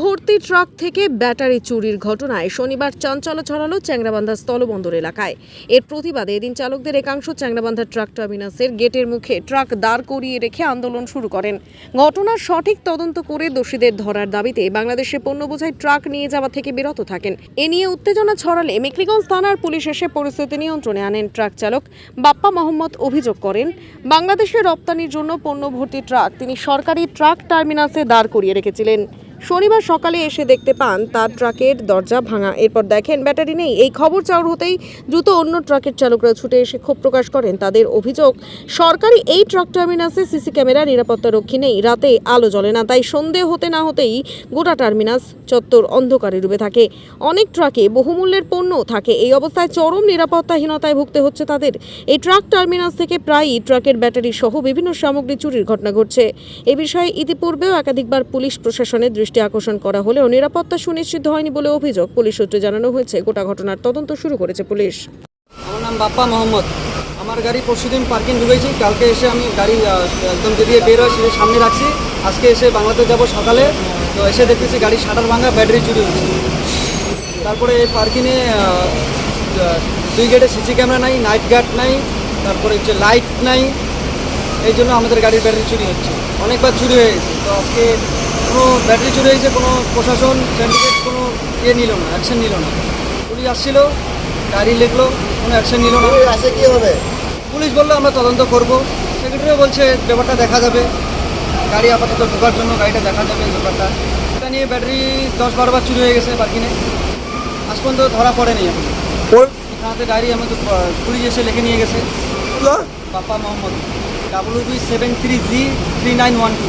ভর্তি ট্রাক থেকে ব্যাটারি চুরির ঘটনায় শনিবার চাঞ্চল্য ছড়ালো চ্যাংরাবান্ধা স্থলবন্দর এলাকায়। এর প্রতিবাদে এদিন চালকদের একাংশ চ্যাংরাবান্ধা ট্রাক টার্মিনাসের গেটের মুখে ট্রাক দাঁড় করিয়ে রেখে আন্দোলন শুরু করেন। ঘটনার সঠিক তদন্ত করে দোষীদের ধরার দাবিতে বাংলাদেশে পণ্য বোঝাই ট্রাক নিয়ে যাওয়া থেকে বিরত থাকেন। এ নিয়ে উত্তেজনা ছড়ালে মেকলিগঞ্জ থানার পুলিশ এসে পরিস্থিতি নিয়ন্ত্রণে আনেন ট্রাক চালক। বাপ্পা মোহাম্মদ অভিযোগ করেন, বাংলাদেশে রপ্তানির জন্য পণ্য ভর্তি ট্রাক তিনি সরকারি ট্রাক টার্মিনাসে দাঁড় করিয়ে রেখেছিলেন। শনিবার সকালে এসে দেখতে পান তার ট্রাকের দরজা ভাঙা। এরপর দেখেন, ব্যাটারি নেই। এই খবর চাউর হতেই দ্রুত অন্য ট্রাকের চালকরা ছুটে এসে ক্ষোভ প্রকাশ করেন। তাদের অভিযোগ, সরকারি এই ট্রাক টার্মিনাসে সিসি ক্যামেরা, নিরাপত্তা রক্ষী নেই। রাতে আলো জ্বলে না, তাই সন্ধে হতে না হতেই গোটা টার্মিনাস চত্বর অন্ধকারে ডুবে থাকে। অনেক ট্রাকে বহুমূল্যের পণ্য থাকে। এই অবস্থায় চরম নিরাপত্তাহীনতায় ভুগতে হচ্ছে তাদের। এই ট্রাক টার্মিনাস থেকে প্রায়ই ট্রাকের ব্যাটারি সহ বিভিন্ন সামগ্রী চুরির ঘটনা ঘটছে। এ বিষয়ে ইতিপূর্বেও একাধিকবার পুলিশ প্রশাসনের দৃষ্টি আকর্ষণ করা হলেও নিরাপত্তা সুনিশ্চিত হয়নি বলে অভিযোগ। পুলিশ সূত্রে জানানো হয়েছে, গোটা ঘটনার তদন্ত শুরু করেছে পুলিশ। আমার নাম বাপ্পা মোহাম্মদ। আমার গাড়ি পরশুদিন পার্কিং ঢুকেছি। কালকে এসে আমি গাড়ি একদম যদি বের হয় সেটা সামনে রাখছি, আজকে এসে বাংলাতে যাব সকালে। তো এসে দেখতেছি গাড়ি শাটার ভাঙা, ব্যাটারি চুরি হচ্ছে। তারপরে এই পার্কিংয়ে দুই গেটে সিসি ক্যামেরা নাই, নাইট গার্ড নাই, তারপরে হচ্ছে লাইট নাই। এই জন্য আমাদের গাড়ির ব্যাটারি চুরি হচ্ছে। অনেকবার চুরি হয়ে গেছে। তো আজকে কোনো ব্যাটারি চুরি হয়েছে কোনো প্রশাসন সিন্ডিকেট কোনো ইয়ে নিল না অ্যাকশন নিল না। পুলিশ আসছিল গাড়ি লিখলো কোনো অ্যাকশন নিল না। আসে কী হবে? পুলিশ বলল আমরা তদন্ত করব। সেক্রেটারিও বলছে ব্যাপারটা দেখা যাবে। গাড়ি আপাতত ঢোকার জন্য গাড়িটা দেখা যাবে ব্যাপারটা। এটা নিয়ে ব্যাটারি দশ বারোবার চুরি হয়ে গেছে পার্কিংয়ে। আজ পর্যন্ত ধরা পড়েনি এখন। থানাতে ডায়েরি আমাকে আহ, পুলিশ এসে লিখে নিয়ে গেছে। Bappa Mohammad. W B seven three G three nine one two